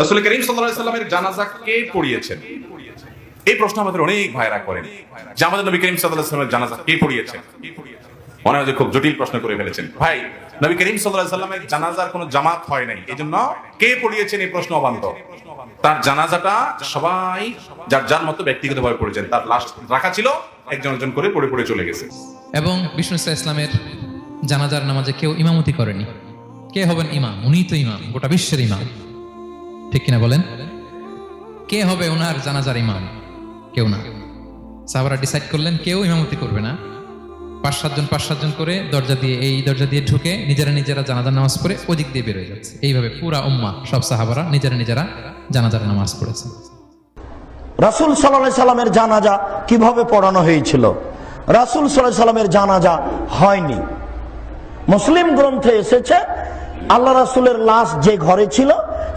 রাসূল করিম সাল্লামের জানাজা কে পড়িয়েছেন? এই প্রশ্ন আমাদের অনেক ভাইরা করেন। যে আমাদের নবী করিম সাল্লামের জানাজা কে পড়িয়েছেন? মনে হয় খুব জটিল প্রশ্ন করে ফেলেছেন। ভাই, নবী করিম সাল্লামের জানাজার কোনো জামাত হয় নাই। এজন্য কে পড়িয়েছেন এই প্রশ্ন অবান্তর তার জানাজাটা সবাই যার যার মতো ব্যক্তিগতভাবে পড়েছেন, তার লাশ রাখা ছিল, একজন একজন করে পড়ে পড়ে চলে গেছে। এবং বিষ্ণু ইসা ইসলামের জানাজার নামাজে কেউ ইমামতি করেনি। কে হবেন ইমাম? উনি তো ইমাম, গোটা বিশ্বের ইমাম। ঠিক কিনা বলেন? কে হবে ওনার জানাজার ইমাম? কেউ না। সাহাবারা ডিসাইড করলেন, কেউ ইমামতি করবে না। পাঁচ সাতজন পাঁচ সাতজন করে দরজা দিয়ে, এই দরজা দিয়ে ঢুকে নিজেরা নিজেরা জানাজার নামাজ পড়ে ওদিক দিয়ে বেরোয় যাচ্ছে। এইভাবে পুরা উম্মা, সব সাহাবারা নিজেরা নিজেরা জানাজার নামাজ পড়েছে। রাসুল সাল্লাহ সাল্লামের জানাজা কীভাবে পড়ানো হয়েছিল? রাসুল সাল্লাহ সাল্লামের জানাজা হয়নি। মুসলিম গ্রন্থে এসেছে, আল্লাহ রাসুলের লাশ যে ঘরে ছিল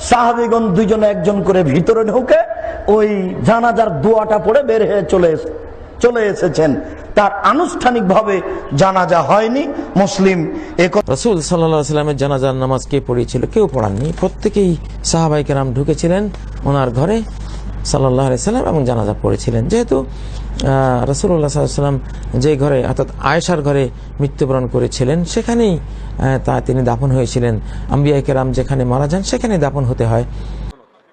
সাহাবিগণ দুজনে একজন করে ভিতরে ঢুকে, ওই জানাজার দোয়াটা পড়ে বের হয়ে চলে চলে এসেছেন। তার আনুষ্ঠানিকভাবে জানাজা হয়নি, মুসলিম রসুল সাল্লা সাল্লামের জানাজার নামাজ কে পড়িয়েছিল, কেউ পড়াননি। প্রত্যেকেই সাহাবাই কেরাম ঢুকেছিলেন, ওনার ঘরে সাল্লাহ সাল্লাম এবং জানাজা পড়েছিলেন। যেহেতু রসুল্লাহ সাল্লাম যে ঘরে, অর্থাৎ আয়েশার ঘরে মৃত্যুবরণ করেছিলেন, সেখানেই তা তিনি দাফন হয়েছিলেন। আম্বিয়া কেরাম যেখানে মারা যান, সেখানে দাফন হতে হয়।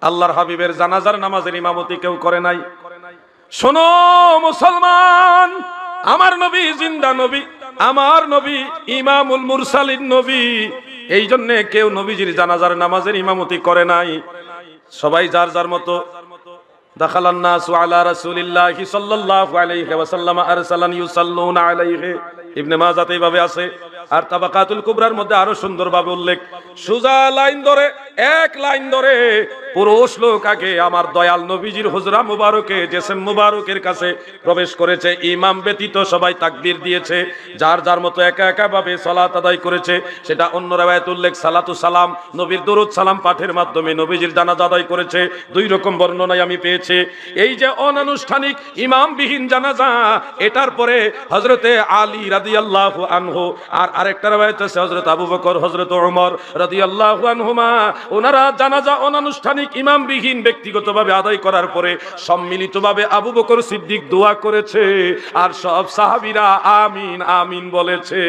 আল্লাহর হাবিবের জানাজার নামাজের ইমামতি কেউ করে নাই। শোনো, মুসলমান, আমার নবী জিন্দা নবী, আমার নবী ইমামুল মুরসালিন নবী এই জন্যে কেউ নবীজির জানাজার নামাজের ইমামতি করে নাই। সবাই যার যার মতো دخل الناس على رسول الله صلى الله عليه وسلم ارسلا يصلون عليه ইবনে মাজাতে এইভাবে আছে আর তাবাকাতুল কুবরার মধ্যে আরও সুন্দরভাবে উল্লেখ, সুজা লাইন ধরে, এক লাইন ধরে, পুরুষ লোক আগে আমার দয়াল নবীজির হুজরা মুবারকে, জেসেম মুবারকের কাছে প্রবেশ করেছে, ইমাম ব্যতীত সবাই তাকবীর দিয়েছে, যার যার মতো একা একা ভাবে সালাত আদায় করেছে, সেটা অন্য রায়াত উল্লেখ, সালাতু সালাম, নবীর দরুদ সালাম পাঠের মাধ্যমে নবীজির জানাজা আদায় করেছে, দুই রকম বর্ণনায় আমি পেয়েছি, এই যে অনানুষ্ঠানিক ইমামবিহীন জানাজা, এটার পরে হজরতে আলী রাদিয়াল্লাহু আনহু আর আরেকটা রায়াত আছে, হযরত আবু বকর, হযরত ওমর রাদিয়াল্লাহু আনহুমা ওনারা জানাজা অনানুষ্ঠানিক ইমামবিহীন ব্যক্তিগতভাবে আদায় করার পরে সম্মিলিতভাবে আবু বকর সিদ্দিক দোয়া করেছে, আর সব সাহাবীরা আমিন আমিন বলেছে।